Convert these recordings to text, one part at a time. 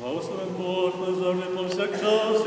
Благословен Бог нас завжди повсякчас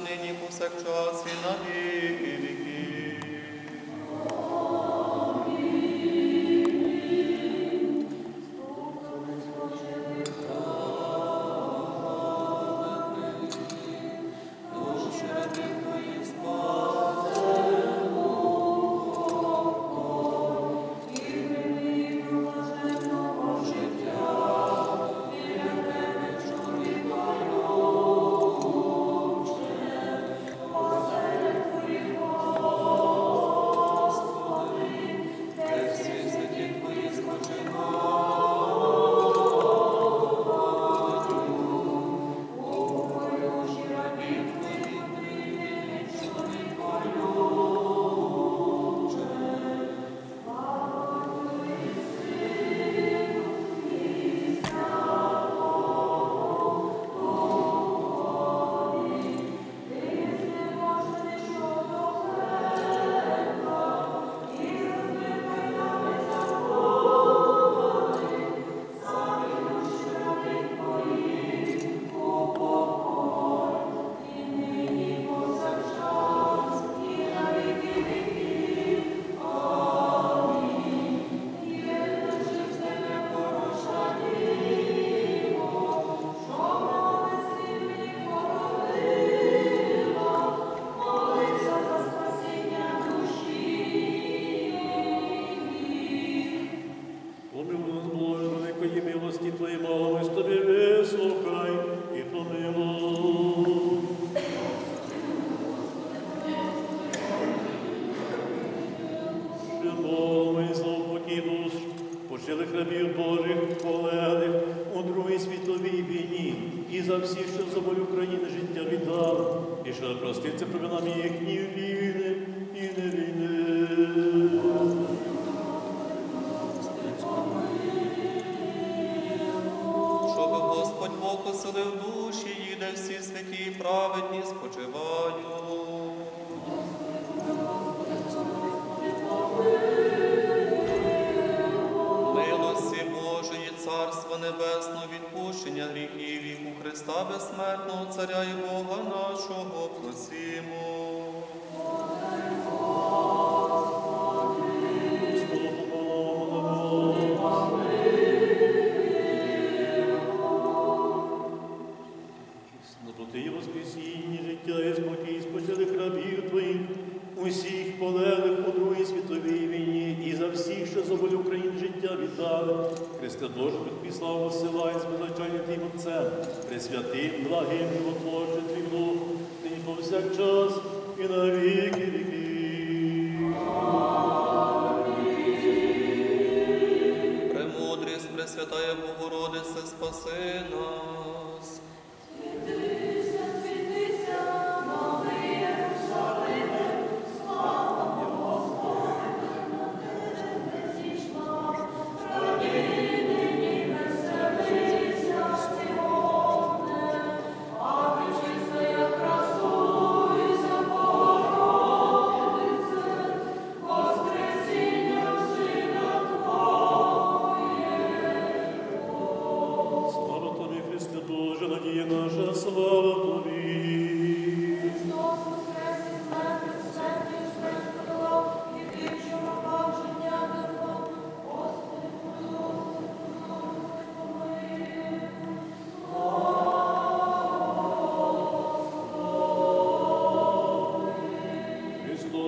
нині повсякчас і на віки віків. Провинам їхні війни і не війни. Щоб Господь Бог оселив душі, їх, де всі святі і праведні спочивають. Небесного, відпущення гріхів і Христа безсмертного Царя і Бога нашого просимо. І воскресіння, і спокій спочилих рабів Твоїх, усіх полеглих у Другій світовій війні, і за всіх, що за волю України життя віддали. Христе Боже, тобі славу сила і звеличання Твоїм Отцем, Пресвятим, благим, животворчим Твій Бог, нині повсякчас і на віки віків. Премудрість, Пресвятая Богородице, спаси нас.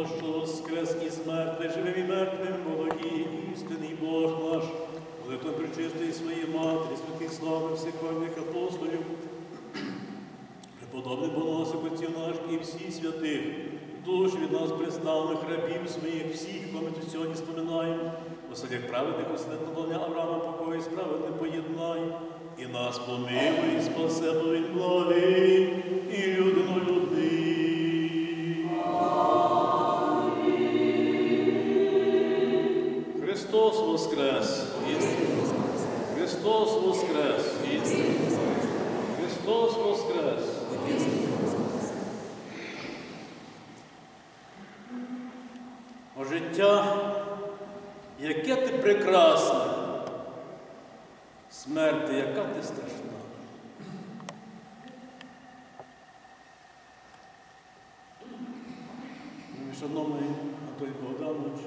Що воскрес із мертвих, живим і мертвим, володіє істинний Бог наш, Великий причистий своїй матері, святих слави всіх вольних апостолів, преподобний боносик отців наш і всі святих, душ від нас представлених рабів своїх, всіх пам'ятю сьогодні споминаємо, оселях праведних доня Авраама покої справедне поєднай, і нас помилуй, і спасе, бо він і людину Христос Воскрес! Христос Воскрес! Христос Воскрес! О життя, яке ти прекрасне, смерть, яка ти страшна. Шановний Атой Богданович,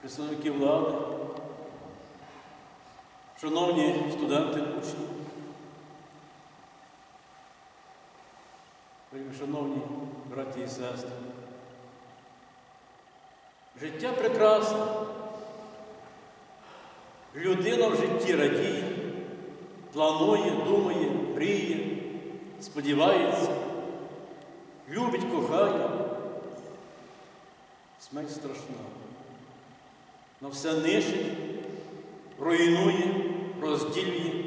представники влади, шановні студенти, учні, шановні браті і сестри. Життя прекрасне. Людина в житті радіє, планує, думає, мріє, сподівається, любить, кохає. Смерть страшна. На все нищить, руйнує, розділює,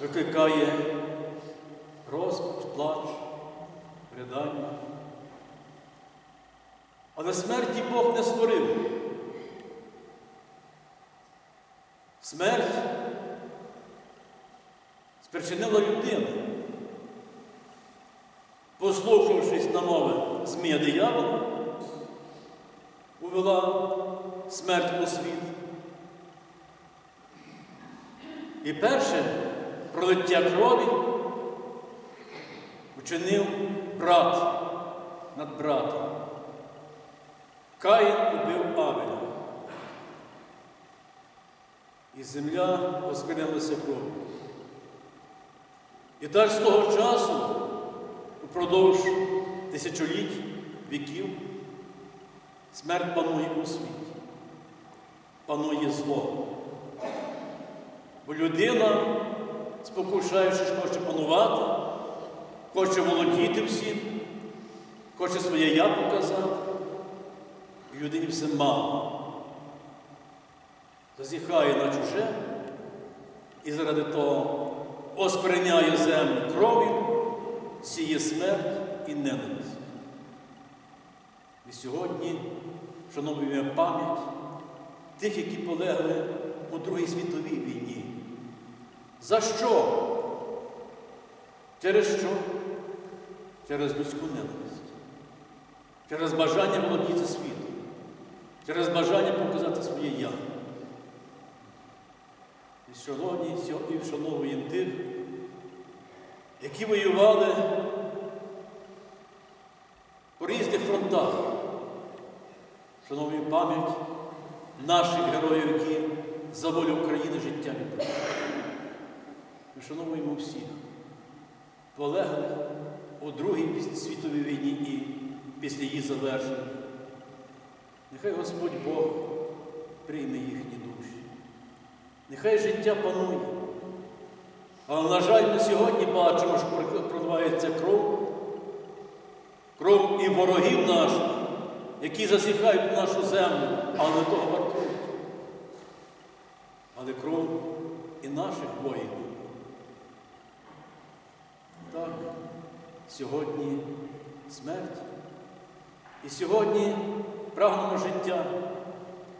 викликає розпач, плач, ридання. Але смерті Бог не створив. Смерть спричинила людину, послухавшись на мови змія диявола, увела смерть у світ. І перше пролиття крові вчинив брат над братом. Каїн убив Авеля. І земля озмінилася кров'ю. І так з того часу, упродовж тисячоліть віків, смерть панує у світі, панує зло. Бо людина, спокушаючись, хоче панувати, хоче володіти всім, хоче своє я показати. І людині все мало. Зазіхає на чуже і заради того оскверняє землю кров'ю, сіє смерть і ненависть. І сьогодні вшановуємо пам'ять тих, які полегли у Другій світовій війні. За що? Через що? Через людську ненависть, через бажання володіти світом, через бажання показати своє я. І сьогодні і вшановуємо тих, які воювали по різних фронтах. Шановуємо пам'ять наших героїв, які за волю України життя віддали. Ми шановуємо всіх, полеглих у Другій світовій війні і після її завершення. Нехай Господь Бог прийме їхні душі. Нехай життя панує. Але, на жаль, ми сьогодні бачимо, що проливається кров, кров і ворогів наших, які засіхають нашу землю, але того вартують. Але кров і наших воїнів. Так, сьогодні смерть. І сьогодні прагнемо життя,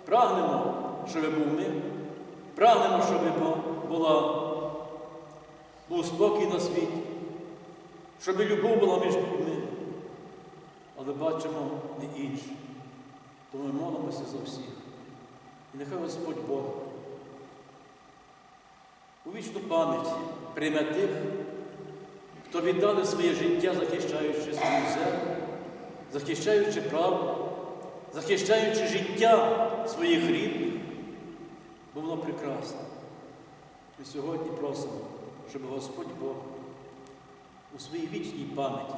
прагнемо, щоб був мир. Прагнемо, щоб була, був спокій на світі, щоб любов була між людьми. Але бачимо не інше. Тому ми молимося за всіх. І нехай Господь Бог у вічну пам'ять прийме тих, хто віддали своє життя, захищаючи свою землю, захищаючи право, захищаючи життя своїх рідних бо воно прекрасне. Ми сьогодні просимо, щоб Господь Бог у своїй вічній пам'яті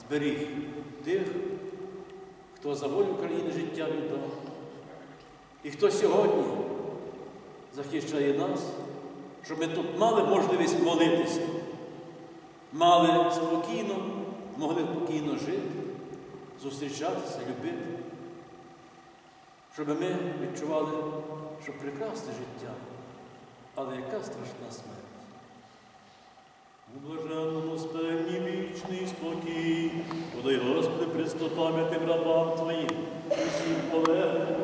зберіг тих, хто за волю України життя віддав, і хто сьогодні захищає нас, щоб ми тут мали можливість молитися, мали спокійно, могли спокійно жити, зустрічатися, любити. Щоб ми відчували, що прекрасне життя, але яка страшна смерть. Блаженному Господи, пристопам'ятим рабам Твоїм, усім полеглим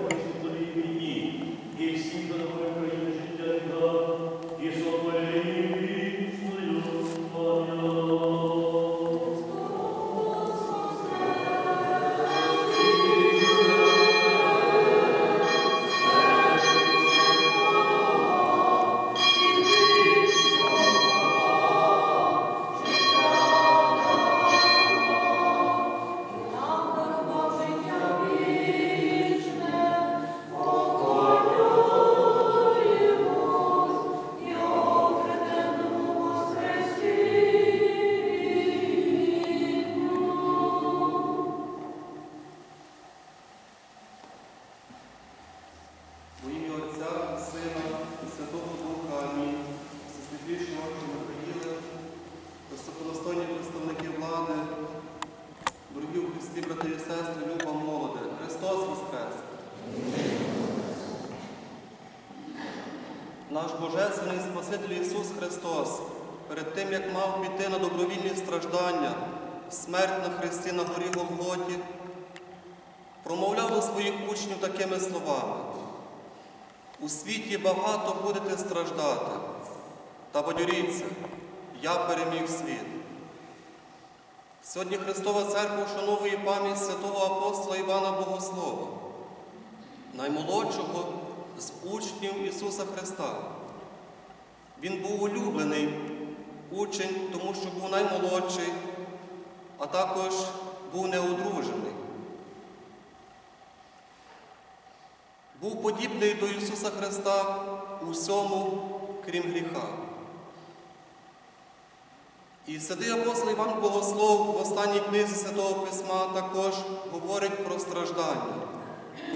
Наш Божественний Спаситель Ісус Христос, перед тим, як мав піти на добровільні страждання, смерть на Христі на горі Голготі, промовляв до своїх учнів такими словами. У світі багато будете страждати, та бадьоріться, я переміг світ. Сьогодні Христова Церква вшановує пам'ять святого апостола Івана Богослова, наймолодшого з учнів Ісуса Христа. Він був улюблений учень, тому що був наймолодший, а також був неодружений. Був подібний до Ісуса Христа у всьому, крім гріха. І святий апостол Іван Богослов в останній книзі Святого Письма також говорить про страждання,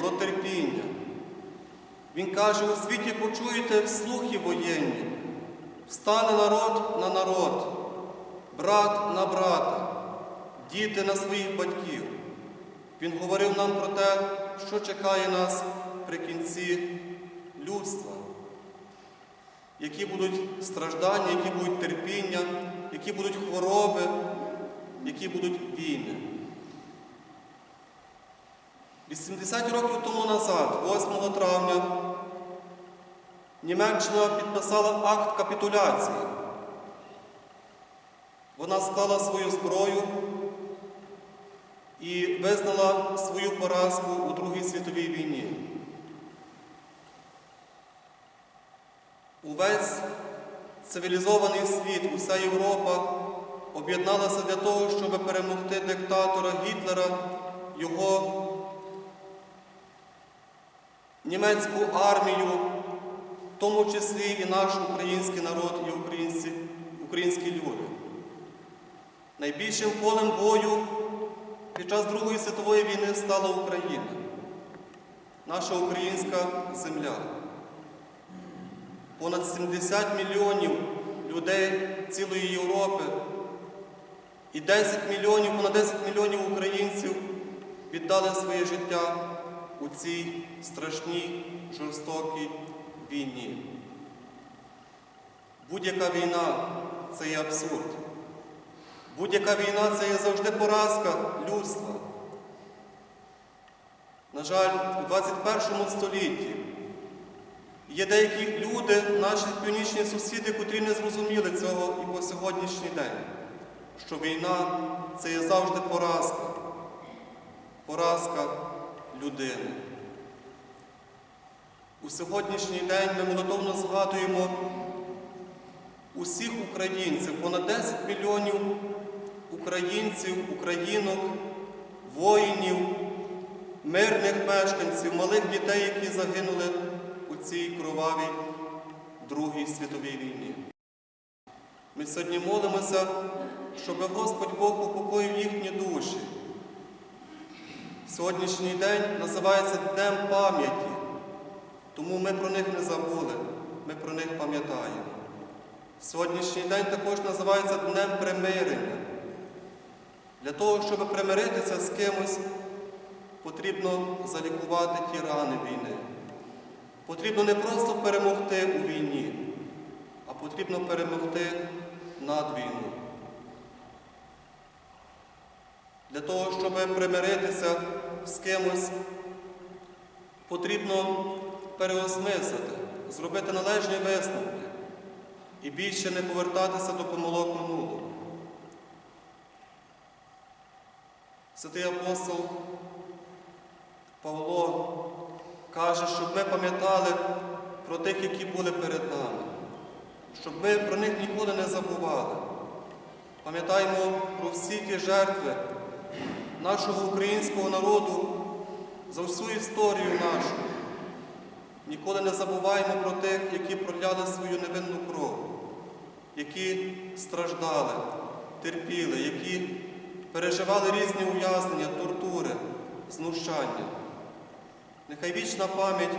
про терпіння. Він каже, у світі почуєте вслухи воєнні, встане народ на народ, брат на брата, діти на своїх батьків. Він говорив нам про те, що чекає нас при кінці людства, які будуть страждання, які будуть терпіння, які будуть хвороби, які будуть війни. 80 років тому назад, 8 травня, Німеччина підписала акт капітуляції. Вона склала свою зброю і визнала свою поразку у Другій світовій війні. Увесь цивілізований світ, уся Європа об'єдналася для того, щоб перемогти диктатора Гітлера, його німецьку армію, в тому числі і наш український народ, і українці, українські люди. Найбільшим полем бою під час Другої світової війни стала Україна, наша українська земля. Понад 70 мільйонів людей цілої Європи і 10 мільйонів, понад 10 мільйонів українців віддали своє життя у цій страшній жорстокій війні. Будь-яка війна це є абсурд. Будь-яка війна це є завжди поразка людства. На жаль, у 21 столітті є деякі люди, наші північні сусіди, котрі не зрозуміли цього і по сьогоднішній день, що війна це є завжди поразка, поразка людини. У сьогоднішній день ми молитовно згадуємо усіх українців, понад 10 мільйонів українців, українок, воїнів, мирних мешканців, малих дітей, які загинули у цій кровавій Другій світовій війні. Ми сьогодні молимося, щоб Господь Бог упокоїв їхні душі. Сьогоднішній день називається Днем пам'яті, тому ми про них не забули, ми про них пам'ятаємо. Сьогоднішній день також називається Днем примирення. Для того, щоб примиритися з кимось, потрібно залікувати ті рани війни. Потрібно не просто перемогти у війні, а потрібно перемогти над війну. Для того, щоб примиритися з кимось, потрібно переосмислити, зробити належні висновки і більше не повертатися до помилок минулого. Святий апостол Павло каже, щоб ми пам'ятали про тих, які були перед нами, щоб ми про них ніколи не забували. Пам'ятаємо про всі ті жертви нашого українського народу за всю історію нашу. Ніколи не забуваємо про тих, які проляли свою невинну кров, які страждали, терпіли, які переживали різні ув'язнення, тортури, знущання. Нехай вічна пам'ять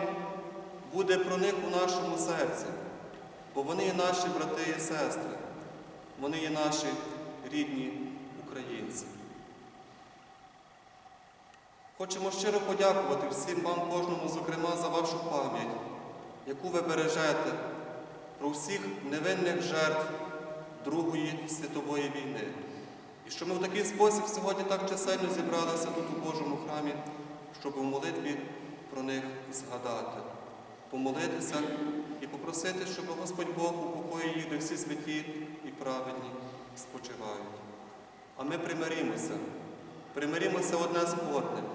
буде про них у нашому серці, бо вони є наші брати і сестри, вони є наші рідні українці. Хочемо щиро подякувати всім вам, кожному, зокрема, за вашу пам'ять, яку ви бережете про всіх невинних жертв Другої світової війни. І що ми в такий спосіб сьогодні так чисельно зібралися тут у Божому храмі, щоб у молитві про них згадати, помолитися і попросити, щоб Господь Бог упокоїв їх, де всі святі і праведні спочивають. А ми примирімося, примирімося одне з одним,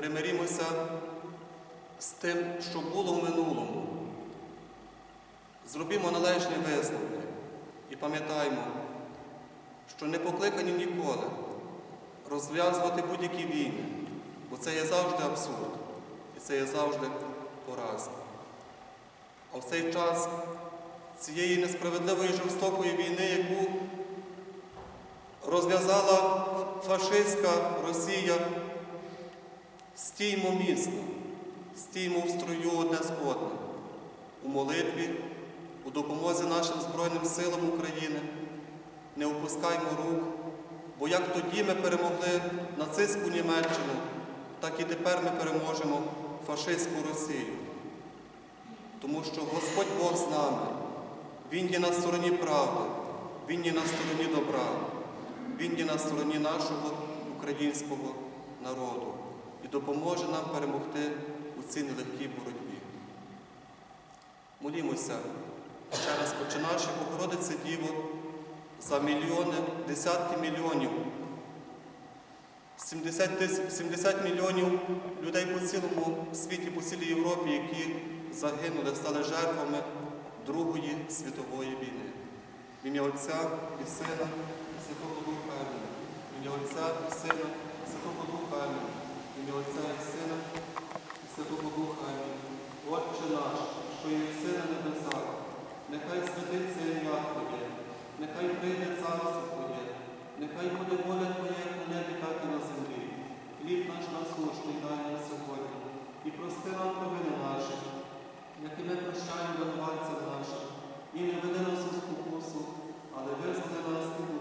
примирімося з тим, що було в минулому. Зробімо належні висновки і пам'ятаємо, що не покликані ніколи розв'язувати будь-які війни, бо це є завжди абсурд і це є завжди поразка. А в цей час цієї несправедливої жорстокої війни, яку розв'язала фашистська Росія, стіймо міцно, стіймо в строю одне з одним, у молитві, у допомозі нашим Збройним силам України. Не опускаймо рук, бо як тоді ми перемогли нацистську Німеччину, так і тепер ми переможемо фашистську Росію. Тому що Господь Бог з нами, Він є на стороні правди, Він є на стороні добра, Він є на стороні нашого українського народу і допоможе нам перемогти у цій нелегкій боротьбі. Молімося ще раз, Отче наші, Богородице Діво, за мільйони, десятки мільйонів, 70, тис- 70 мільйонів людей по цілому світі, по цілій Європі, які загинули, стали жертвами Другої світової війни. В ім'я Отця і Сина, Святого Духа. В ім'я Отця і Сина, Святого Духа. Амінь. Ім'я Отця і Сина, і Святого Духа. Отче наш, що є в сина небесах, нехай святиться ім'я Твоє, нехай прийде царство Твоє, нехай буде воля Твоя як на небі, так і на землі. Хліб наш насущний дай нам сьогодні, і прости нам провини наші, як і ми прощаємо винуватцям нашим, і не веди нас у спокусу, але визволи нас від